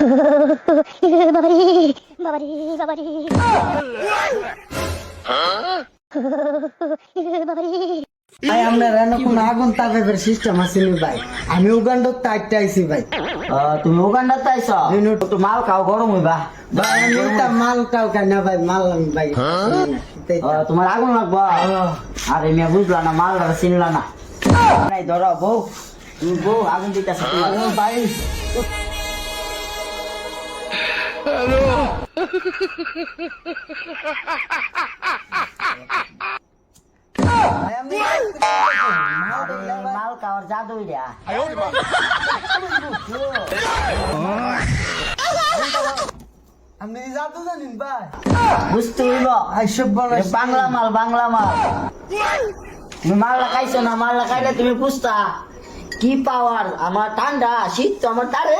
বাবারে বাবারে বাবারে বাবারে ভাই আপনার এনে কোন আগুন তাপের সিস্টেম আছে নি ভাই? আমি উগান্ডার তাইতে আইছি ভাই। তুমি উগান্ডা তাইছ? একটু মাল খাও গরম হইবা। ভাই আমি এটা মালটাও কেন ভাই? মাল আমি ভাই আহ, তোমার আগুন লাগবা? আরে মিয়া বুঝলা না মাল চিনলা না। নাই ধরো বউ। তুমি বউ আগুন দিতেছ। ভাই। আমি মাল খাওয়ার জাদু ইয়া আপনি জাদু জানেন ভাই বুঝতে বলা মাল বাংলা। মাল তুমি মাল লাগাইছো না, মাল লাগাইলে তুমি বুঝতা কি পাওয়ার? আমার ঠান্ডা শীত তো আমার তারে